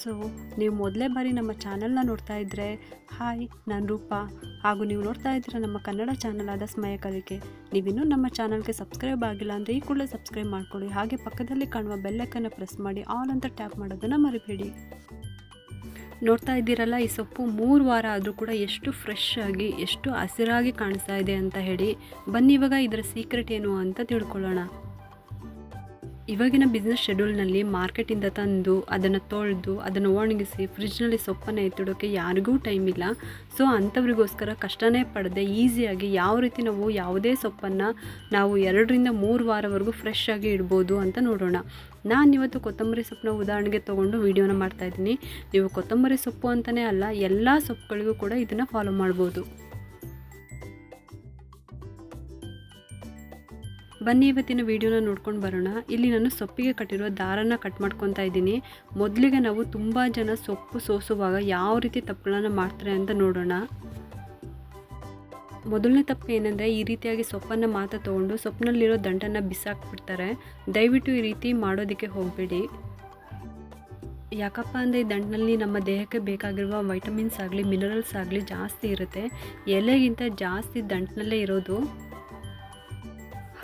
So ನೀವು ಮೊದಲೇ ಬಾರಿ ನಮ್ಮ ಚಾನಲ್ನ ನೋಡ್ತಾ ಇದ್ದರೆ ಹಾಯ್, ನಾನು ರೂಪಾ. ಹಾಗೂ ನೀವು ನೋಡ್ತಾ ಇದ್ದೀರ ನಮ್ಮ ಕನ್ನಡ ಚಾನಲ್ ಆದ ಸ್ಮಯ ಕಲಿಕೆ ನೀವಿನ್ನೂ ನಮ್ಮ ಚಾನಲ್ಗೆ ಸಬ್ಸ್ಕ್ರೈಬ್ ಆಗಿಲ್ಲ ಅಂದರೆ ಈ ಕೂಡಲೇ ಸಬ್ಸ್ಕ್ರೈಬ್ ಮಾಡ್ಕೊಳ್ಳಿ. ಹಾಗೆ ಪಕ್ಕದಲ್ಲಿ ಕಾಣುವ ಬೆಲ್ಲಕ್ಕನ್ನು ಪ್ರೆಸ್ ಮಾಡಿ, ಆಲ್ ಅಂತ ಟ್ಯಾಪ್ ಮಾಡೋದನ್ನು ಮರಿಬೇಡಿ. ನೋಡ್ತಾ ಇದ್ದೀರಲ್ಲ, ಈ ಸೊಪ್ಪು ಮೂರು ವಾರ ಆದರೂ ಕೂಡ ಎಷ್ಟು ಫ್ರೆಶ್ ಆಗಿ, ಎಷ್ಟು ಹಸಿರಾಗಿ ಕಾಣಿಸ್ತಾ ಇದೆ ಅಂತ ಹೇಳಿ. ಬನ್ನಿ ಇವಾಗ ಇದರ ಸೀಕ್ರೆಟ್ ಏನು ಅಂತ ತಿಳ್ಕೊಳ್ಳೋಣ. ಇವಾಗಿನ ಬಿಸ್ನೆಸ್ ಶೆಡ್ಯೂಲ್ನಲ್ಲಿ ಮಾರ್ಕೆಟಿಂದ ತಂದು, ಅದನ್ನು ತೊಳೆದು, ಅದನ್ನು ಒಣಗಿಸಿ ಫ್ರಿಜ್ನಲ್ಲಿ ಸೊಪ್ಪನ್ನು ಎತ್ತಿಡೋಕ್ಕೆ ಯಾರಿಗೂ ಟೈಮ್ ಇಲ್ಲ. ಸೊ ಅಂಥವ್ರಿಗೋಸ್ಕರ ಕಷ್ಟನೇ ಪಡದೆ ಈಸಿಯಾಗಿ ಯಾವ ರೀತಿ ನಾವು ಯಾವುದೇ ಸೊಪ್ಪನ್ನು ನಾವು ಎರಡರಿಂದ ಮೂರು ವಾರವರೆಗೂ ಫ್ರೆಶ್ ಆಗಿ ಇಡ್ಬೋದು ಅಂತ ನೋಡೋಣ. ನಾನು ಇವತ್ತು ಕೊತ್ತಂಬರಿ ಸೊಪ್ಪನ್ನ ಉದಾಹರಣೆಗೆ ತೊಗೊಂಡು ವೀಡಿಯೋನ ಮಾಡ್ತಾಯಿದ್ದೀನಿ ನೀವು ಕೊತ್ತಂಬರಿ ಸೊಪ್ಪು ಅಂತಲೇ ಅಲ್ಲ, ಎಲ್ಲ ಸೊಪ್ಪುಗಳಿಗೂ ಕೂಡ ಇದನ್ನು ಫಾಲೋ ಮಾಡ್ಬೋದು. ಬನ್ನಿ, ಇವತ್ತಿನ ವಿಡಿಯೋನ ನೋಡ್ಕೊಂಡು ಬರೋಣ. ಇಲ್ಲಿ ನಾನು ಸೊಪ್ಪಿಗೆ ಕಟ್ಟಿರೋ ದಾರನ ಕಟ್ ಮಾಡ್ಕೊತಾ ಇದ್ದೀನಿ. ಮೊದಲಿಗೆ ನಾವು ತುಂಬ ಜನ ಸೊಪ್ಪು ಸೋಸುವಾಗ ಯಾವ ರೀತಿ ತಪ್ಪುಗಳನ್ನು ಮಾಡ್ತಾರೆ ಅಂತ ನೋಡೋಣ. ಮೊದಲನೇ ತಪ್ಪು ಏನಂದರೆ, ಈ ರೀತಿಯಾಗಿ ಸೊಪ್ಪನ್ನು ಮಾತ್ರ ತೊಗೊಂಡು ಸೊಪ್ಪಿನಲ್ಲಿರೋ ದಂಟನ್ನು ಬಿಸಾಕ್ಬಿಡ್ತಾರೆ. ದಯವಿಟ್ಟು ಈ ರೀತಿ ಮಾಡೋದಕ್ಕೆ ಹೋಗಬೇಡಿ. ಯಾಕಪ್ಪ ಅಂದರೆ, ಈ ದಂಟಿನಲ್ಲಿ ನಮ್ಮ ದೇಹಕ್ಕೆ ಬೇಕಾಗಿರುವ ವೈಟಮಿನ್ಸ್ ಆಗಲಿ ಮಿನರಲ್ಸ್ ಆಗಲಿ ಜಾಸ್ತಿ ಇರುತ್ತೆ. ಎಲೆಗಿಂತ ಜಾಸ್ತಿ ದಂಟಿನಲ್ಲೇ ಇರೋದು.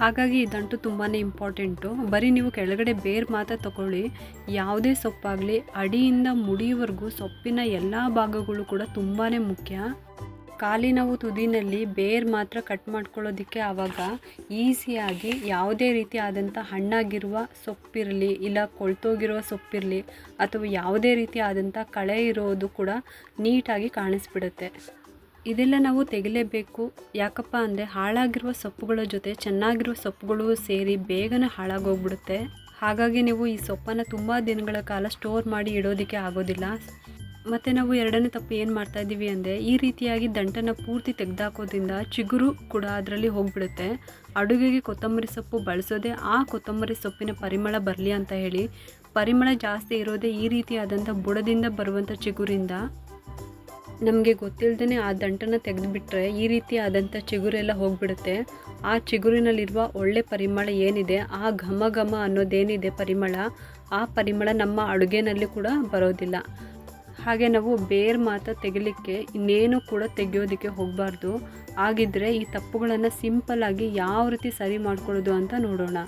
ಹಾಗಾಗಿ ಇದಂತೂ ತುಂಬಾ ಇಂಪಾರ್ಟೆಂಟು. ಬರೀ ನೀವು ಕೆಳಗಡೆ ಬೇರು ಮಾತ್ರ ತಗೊಳ್ಳಿ ಯಾವುದೇ ಸೊಪ್ಪಾಗಲಿ ಅಡಿಯಿಂದ ಮುಡಿಯವರೆಗೂ ಸೊಪ್ಪಿನ ಎಲ್ಲ ಭಾಗಗಳು ಕೂಡ ತುಂಬಾ ಮುಖ್ಯ. ಖಾಲಿ ನಾವು ತುದಿನಲ್ಲಿ ಬೇರು ಮಾತ್ರ ಕಟ್ ಮಾಡ್ಕೊಳ್ಳೋದಕ್ಕೆ ಆವಾಗ ಈಸಿಯಾಗಿ ಯಾವುದೇ ರೀತಿ ಆದಂಥ ಹಣ್ಣಾಗಿರುವ ಸೊಪ್ಪಿರಲಿ ಇಲ್ಲ ಕೊಳ್ತೋಗಿರುವ ಸೊಪ್ಪಿರಲಿ ಅಥವಾ ಯಾವುದೇ ರೀತಿ ಆದಂಥ ಕಳೆ ಇರೋದು ಕೂಡ ನೀಟಾಗಿ ಕಾಣಿಸ್ಬಿಡುತ್ತೆ. ಇದೆಲ್ಲ ನಾವು ತೆಗಿಲೇಬೇಕು. ಯಾಕಪ್ಪ ಅಂದರೆ ಹಾಳಾಗಿರುವ ಸೊಪ್ಪುಗಳ ಜೊತೆ ಚೆನ್ನಾಗಿರುವ ಸೊಪ್ಪುಗಳು ಸೇರಿ ಬೇಗನೆ ಹಾಳಾಗೋಗ್ಬಿಡುತ್ತೆ. ಹಾಗಾಗಿ ನೀವು ಈ ಸೊಪ್ಪನ್ನು ತುಂಬ ದಿನಗಳ ಕಾಲ ಸ್ಟೋರ್ ಮಾಡಿ ಇಡೋದಕ್ಕೆ ಆಗೋದಿಲ್ಲ. ಮತ್ತು ನಾವು ಎರಡನೇ ತಪ್ಪು ಏನು ಮಾಡ್ತಾ ಇದ್ದೀವಿ ಅಂದರೆ ಈ ರೀತಿಯಾಗಿ ದಂಟನ್ನು ಪೂರ್ತಿ ತೆಗೆದಾಕೋದ್ರಿಂದ ಚಿಗುರು ಕೂಡ ಅದರಲ್ಲಿ ಹೋಗಿಬಿಡುತ್ತೆ. ಅಡುಗೆಗೆ ಕೊತ್ತಂಬರಿ ಸೊಪ್ಪು ಬಳಸೋದೇ ಆ ಕೊತ್ತಂಬರಿ ಸೊಪ್ಪಿನ ಪರಿಮಳ ಬರಲಿ ಅಂತ ಹೇಳಿ. ಪರಿಮಳ ಜಾಸ್ತಿ ಇರೋದೇ ಈ ರೀತಿಯಾದಂಥ ಬುಡದಿಂದ ಬರುವಂಥ ಚಿಗುರಿಂದ. ನಮಗೆ ಗೊತ್ತಿಲ್ಲದೇ ಆ ದಂಟನ್ನು ತೆಗೆದುಬಿಟ್ರೆ ಈ ರೀತಿ ಆದಂಥ ಚಿಗುರೆಲ್ಲ ಹೋಗಿಬಿಡುತ್ತೆ. ಆ ಚಿಗುರಿನಲ್ಲಿರುವ ಒಳ್ಳೆ ಪರಿಮಳ ಏನಿದೆ, ಆ ಘಮ ಘಮ ಅನ್ನೋದೇನಿದೆ ಪರಿಮಳ, ಆ ಪರಿಮಳ ನಮ್ಮ ಅಡುಗೆನಲ್ಲಿ ಕೂಡ ಬರೋದಿಲ್ಲ. ಹಾಗೆ ನಾವು ಬೇರ್ ಮಾತ್ರ ತೆಗಿಲಿಕ್ಕೆ ಇನ್ನೇನು ಕೂಡ ತೆಗೆಯೋದಕ್ಕೆ ಹೋಗಬಾರ್ದು. ಆಗಿದ್ದರೆ ಈ ತಪ್ಪುಗಳನ್ನು ಸಿಂಪಲ್ಲಾಗಿ ಯಾವ ರೀತಿ ಸರಿ ಮಾಡ್ಕೊಳ್ಳೋದು ಅಂತ ನೋಡೋಣ.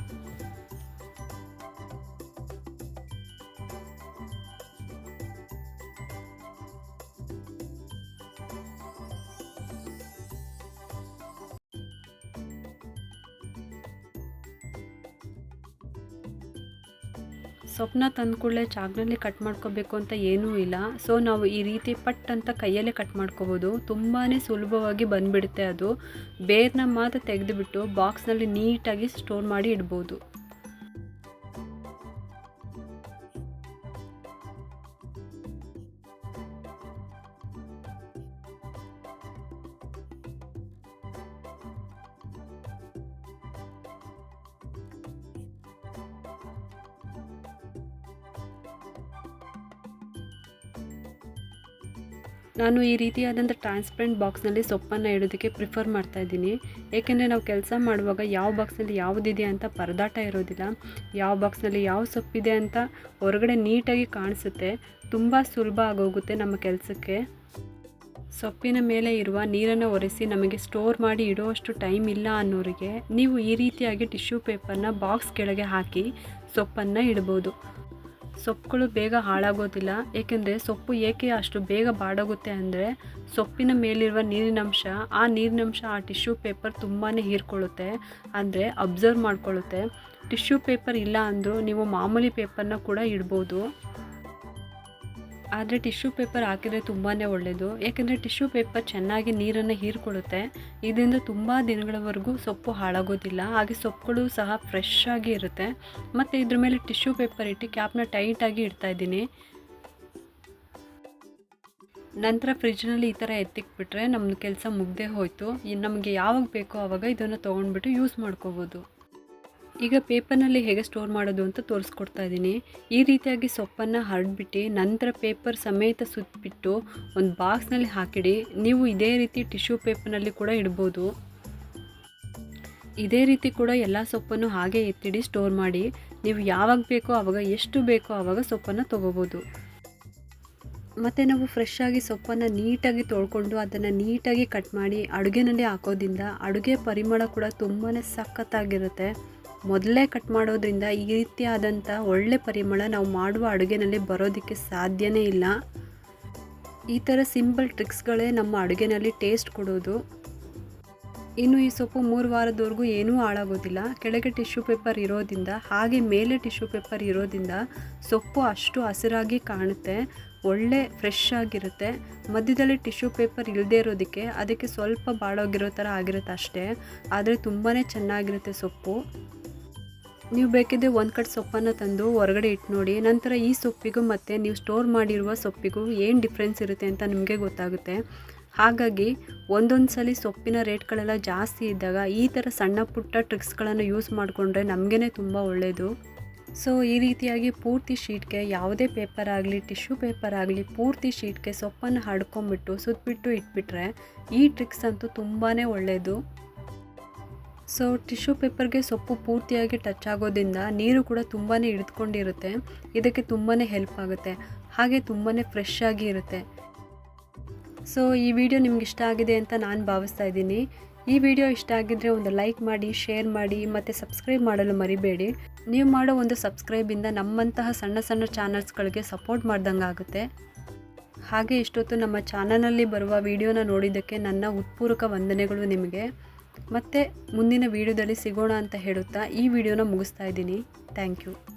ಸೊಪ್ಪನ್ನ ತಂದ ಕೂಡಲೇ ಚಾಕ್ನಲ್ಲಿ ಕಟ್ ಮಾಡ್ಕೋಬೇಕು ಅಂತ ಏನೂ ಇಲ್ಲ. ಸೊ ನಾವು ಈ ರೀತಿ ಪಟ್ ಅಂತ ಕೈಯಲ್ಲೇ ಕಟ್ ಮಾಡ್ಕೋಬೋದು. ತುಂಬಾ ಸುಲಭವಾಗಿ ಬಂದುಬಿಡುತ್ತೆ ಅದು. ಬೇರ್ನ ಮಾತ್ರ ತೆಗೆದುಬಿಟ್ಟು ಬಾಕ್ಸ್ನಲ್ಲಿ ನೀಟಾಗಿ ಸ್ಟೋರ್ ಮಾಡಿ ಇಡ್ಬೋದು. ನಾನು ಈ ರೀತಿಯಾದಂಥ ಟ್ರಾನ್ಸ್ಪರೆಂಟ್ ಬಾಕ್ಸ್ನಲ್ಲಿ ಸೊಪ್ಪನ್ನು ಇಡೋದಕ್ಕೆ ಪ್ರಿಫರ್ ಮಾಡ್ತಾ ಇದ್ದೀನಿ. ಏಕೆಂದರೆ ನಾವು ಕೆಲಸ ಮಾಡುವಾಗ ಯಾವ ಬಾಕ್ಸ್ನಲ್ಲಿ ಯಾವುದಿದೆ ಅಂತ ಪರದಾಟ ಇರೋದಿಲ್ಲ. ಯಾವ ಬಾಕ್ಸ್ನಲ್ಲಿ ಯಾವ ಸೊಪ್ಪಿದೆ ಅಂತ ಹೊರಗಡೆ ನೀಟಾಗಿ ಕಾಣಿಸುತ್ತೆ. ತುಂಬ ಸುಲಭ ಆಗೋಗುತ್ತೆ ನಮ್ಮ ಕೆಲಸಕ್ಕೆ. ಸೊಪ್ಪಿನ ಮೇಲೆ ಇರುವ ನೀರನ್ನು ಒರೆಸಿ ನಮಗೆ ಸ್ಟೋರ್ ಮಾಡಿ ಇಡುವಷ್ಟು ಟೈಮ್ ಇಲ್ಲ ಅನ್ನೋರಿಗೆ ನೀವು ಈ ರೀತಿಯಾಗಿ ಟಿಶ್ಯೂ ಪೇಪರ್ನ ಬಾಕ್ಸ್ ಕೆಳಗೆ ಹಾಕಿ ಸೊಪ್ಪನ್ನು ಇಡ್ಬೋದು. ಸೊಪ್ಪುಗಳು ಬೇಗ ಹಾಳಾಗೋದಿಲ್ಲ, ಏಕೆಂದರೆ ಸೊಪ್ಪು ಏಕೆ ಅಷ್ಟು ಬೇಗ ಬಾಡೋಗುತ್ತೆ ಅಂದರೆ ಸೊಪ್ಪಿನ ಮೇಲಿರುವ ನೀರಿನಂಶ, ಆ ನೀರಿನಂಶ ಆ ಟಿಶ್ಯೂ ಪೇಪರ್ ತುಂಬಾ ಹೀರ್ಕೊಳ್ಳುತ್ತೆ, ಅಂದರೆ ಅಬ್ಸರ್ವ್ ಮಾಡ್ಕೊಳ್ಳುತ್ತೆ. ಟಿಶ್ಯೂ ಪೇಪರ್ ಇಲ್ಲ ಅಂದರೂ ನೀವು ಮಾಮೂಲಿ ಪೇಪರ್ನ ಕೂಡ ಇಡ್ಬೋದು. ಆದರೆ ಟಿಶ್ಯೂ ಪೇಪರ್ ಹಾಕಿದರೆ ತುಂಬಾ ಒಳ್ಳೆಯದು ಯಾಕೆಂದರೆ ಟಿಶ್ಯೂ ಪೇಪರ್ ಚೆನ್ನಾಗಿ ನೀರನ್ನು ಹೀರ್ಕೊಳ್ಳುತ್ತೆ. ಇದರಿಂದ ತುಂಬ ದಿನಗಳವರೆಗೂ ಸೊಪ್ಪು ಹಾಳಾಗೋದಿಲ್ಲ. ಹಾಗೆ ಸೊಪ್ಪುಗಳು ಸಹ ಫ್ರೆಶ್ ಆಗಿ ಇರುತ್ತೆ. ಮತ್ತು ಇದ್ರ ಮೇಲೆ ಟಿಶ್ಯೂ ಪೇಪರ್ ಇಟ್ಟು ಕ್ಯಾಪ್ನ ಟೈಟಾಗಿ ಇಡ್ತಾ ಇದ್ದೀನಿ. ನಂತರ ಫ್ರಿಜ್ನಲ್ಲಿ ಈ ಥರ ಎತ್ತಿಕ್ಬಿಟ್ರೆ ನಮ್ಮ ಕೆಲಸ ಮುಗ್ದೇ ಹೋಯಿತು. ನಮಗೆ ಯಾವಾಗ ಬೇಕೋ ಆವಾಗ ಇದನ್ನು ತೊಗೊಂಡ್ಬಿಟ್ಟು ಯೂಸ್ ಮಾಡ್ಕೋಬೋದು. ಈಗ ಪೇಪರ್ನಲ್ಲಿ ಹೇಗೆ ಸ್ಟೋರ್ ಮಾಡೋದು ಅಂತ ತೋರಿಸ್ಕೊಡ್ತಾ ಇದ್ದೀನಿ. ಈ ರೀತಿಯಾಗಿ ಸೊಪ್ಪನ್ನು ಹರಡ್ಬಿಟ್ಟು ನಂತರ ಪೇಪರ್ ಸಮೇತ ಸುತ್ತಿಬಿಟ್ಟು ಒಂದು ಬಾಕ್ಸ್ನಲ್ಲಿ ಹಾಕಿಡಿ. ನೀವು ಇದೇ ರೀತಿ ಟಿಶ್ಯೂ ಪೇಪರ್ನಲ್ಲಿ ಕೂಡ ಇಡ್ಬೋದು. ಇದೇ ರೀತಿ ಕೂಡ ಎಲ್ಲ ಸೊಪ್ಪನ್ನು ಹಾಗೆ ಎತ್ತಿಡಿ ಸ್ಟೋರ್ ಮಾಡಿ. ನೀವು ಯಾವಾಗ ಬೇಕೋ ಆವಾಗ ಎಷ್ಟು ಬೇಕೋ ಆವಾಗ ಸೊಪ್ಪನ್ನು ತೊಗೋಬೋದು. ಮತ್ತು ನಾವು ಫ್ರೆಶ್ ಆಗಿ ಸೊಪ್ಪನ್ನು ನೀಟಾಗಿ ತೊಳ್ಕೊಂಡು ಅದನ್ನು ನೀಟಾಗಿ ಕಟ್ ಮಾಡಿ, ಅಡುಗೆನಲ್ಲಿ ಹಾಕೋದ್ರಿಂದ ಅಡುಗೆ ಪರಿಮಳ ಕೂಡ ತುಂಬಾ ಸಖತ್ತಾಗಿರುತ್ತೆ. ಮೊದಲೇ ಕಟ್ ಮಾಡೋದ್ರಿಂದ ಈ ರೀತಿಯಾದಂಥ ಒಳ್ಳೆ ಪರಿಮಳ ನಾವು ಮಾಡುವ ಅಡುಗೆನಲ್ಲಿ ಬರೋದಕ್ಕೆ ಸಾಧ್ಯನೇ ಇಲ್ಲ. ಈ ಥರ ಸಿಂಪಲ್ ಟ್ರಿಕ್ಸ್ಗಳೇ ನಮ್ಮ ಅಡುಗೆನಲ್ಲಿ ಟೇಸ್ಟ್ ಕೊಡೋದು. ಇನ್ನು ಈ ಸೊಪ್ಪು ಮೂರು ವಾರದವರೆಗೂ ಏನೂ ಹಾಳಾಗೋದಿಲ್ಲ. ಕೆಳಗೆ ಟಿಶ್ಯೂ ಪೇಪರ್ ಇರೋದ್ರಿಂದ, ಹಾಗೆ ಮೇಲೆ ಟಿಶ್ಯೂ ಪೇಪರ್ ಇರೋದ್ರಿಂದ ಸೊಪ್ಪು ಅಷ್ಟು ಹಸಿರಾಗಿ ಕಾಣುತ್ತೆ, ಒಳ್ಳೆ ಫ್ರೆಶ್ ಆಗಿರುತ್ತೆ. ಮಧ್ಯದಲ್ಲಿ ಟಿಶ್ಯೂ ಪೇಪರ್ ಇಲ್ಲದೇ ಇರೋದಕ್ಕೆ ಅದಕ್ಕೆ ಸ್ವಲ್ಪ ಬಾಡೋಗಿರೋ ಥರ ಆಗಿರುತ್ತೆ ಅಷ್ಟೇ. ಆದರೆ ತುಂಬಾ ಚೆನ್ನಾಗಿರುತ್ತೆ ಸೊಪ್ಪು. ನೀವು ಬೇಕಿದ್ದರೆ ಒಂದು ಕಟ್ ಸೊಪ್ಪನ್ನು ತಂದು ಹೊರಗಡೆ ಇಟ್ಟು ನೋಡಿ, ನಂತರ ಈ ಸೊಪ್ಪಿಗೂ ಮತ್ತು ನೀವು ಸ್ಟೋರ್ ಮಾಡಿರುವ ಸೊಪ್ಪಿಗೂ ಏನು ಡಿಫ್ರೆನ್ಸ್ ಇರುತ್ತೆ ಅಂತ ನಿಮಗೆ ಗೊತ್ತಾಗುತ್ತೆ. ಹಾಗಾಗಿ ಒಂದೊಂದು ಸಲ ಸೊಪ್ಪಿನ ರೇಟ್ಗಳೆಲ್ಲ ಜಾಸ್ತಿ ಇದ್ದಾಗ ಈ ಥರ ಸಣ್ಣ ಪುಟ್ಟ ಟ್ರಿಕ್ಸ್ಗಳನ್ನು ಯೂಸ್ ಮಾಡಿಕೊಂಡ್ರೆ ನಮಗೇ ತುಂಬ ಒಳ್ಳೆಯದು ಸೊ ಈ ರೀತಿಯಾಗಿ ಪೂರ್ತಿ ಶೀಟ್ಗೆ ಯಾವುದೇ ಪೇಪರ್ ಆಗಲಿ ಟಿಶ್ಯೂ ಪೇಪರ್ ಆಗಲಿ ಪೂರ್ತಿ ಶೀಟ್ಗೆ ಸೊಪ್ಪನ್ನು ಹಡ್ಕೊಂಬಿಟ್ಟು ಸುತ್ತಬಿಟ್ಟು ಇಟ್ಬಿಟ್ರೆ ಈ ಟ್ರಿಕ್ಸ್ ಅಂತೂ ತುಂಬಾ ಒಳ್ಳೆಯದು ಸೊ ಟಿಶ್ಯೂ ಪೇಪರ್ಗೆ ಸೊಪ್ಪು ಪೂರ್ತಿಯಾಗಿ ಟಚ್ ಆಗೋದ್ರಿಂದ ನೀರು ಕೂಡ ತುಂಬಾ ಹಿಡಿದುಕೊಂಡಿರುತ್ತೆ. ಇದಕ್ಕೆ ತುಂಬಾ ಹೆಲ್ಪ್ ಆಗುತ್ತೆ. ಹಾಗೆ ತುಂಬಾ ಫ್ರೆಶ್ ಆಗಿ ಇರುತ್ತೆ. ಸೊ ಈ ವಿಡಿಯೋ ನಿಮ್ಗೆ ಇಷ್ಟ ಆಗಿದೆ ಅಂತ ನಾನು ಭಾವಿಸ್ತಾ ಇದ್ದೀನಿ. ಈ ವಿಡಿಯೋ ಇಷ್ಟ ಆಗಿದ್ದರೆ ಒಂದು ಲೈಕ್ ಮಾಡಿ ಶೇರ್ ಮಾಡಿ, ಮತ್ತು ಸಬ್ಸ್ಕ್ರೈಬ್ ಮಾಡಲು ಮರಿಬೇಡಿ. ನೀವು ಮಾಡೋ ಒಂದು ಸಬ್ಸ್ಕ್ರೈಬಿಂದ ನಮ್ಮಂತಹ ಸಣ್ಣ ಸಣ್ಣ ಚಾನಲ್ಸ್ಗಳಿಗೆ ಸಪೋರ್ಟ್ ಮಾಡ್ದಂಗೆ ಆಗುತ್ತೆ. ಹಾಗೆ ಇಷ್ಟೊತ್ತು ನಮ್ಮ ಚಾನಲ್ನಲ್ಲಿ ಬರುವ ವಿಡಿಯೋನ ನೋಡಿದ್ದಕ್ಕೆ ನನ್ನ ಉತ್ಪೂರಕ ವಂದನೆಗಳು ನಿಮಗೆ. ಮತ್ತೆ ಮುಂದಿನ ವಿಡಿಯೋದಲ್ಲಿ ಸಿಗೋಣ ಅಂತ ಹೇಳುತ್ತಾ ಈ ವಿಡಿಯೋನ ಮುಗಿಸ್ತಾ ಇದ್ದೀನಿ. Thank you.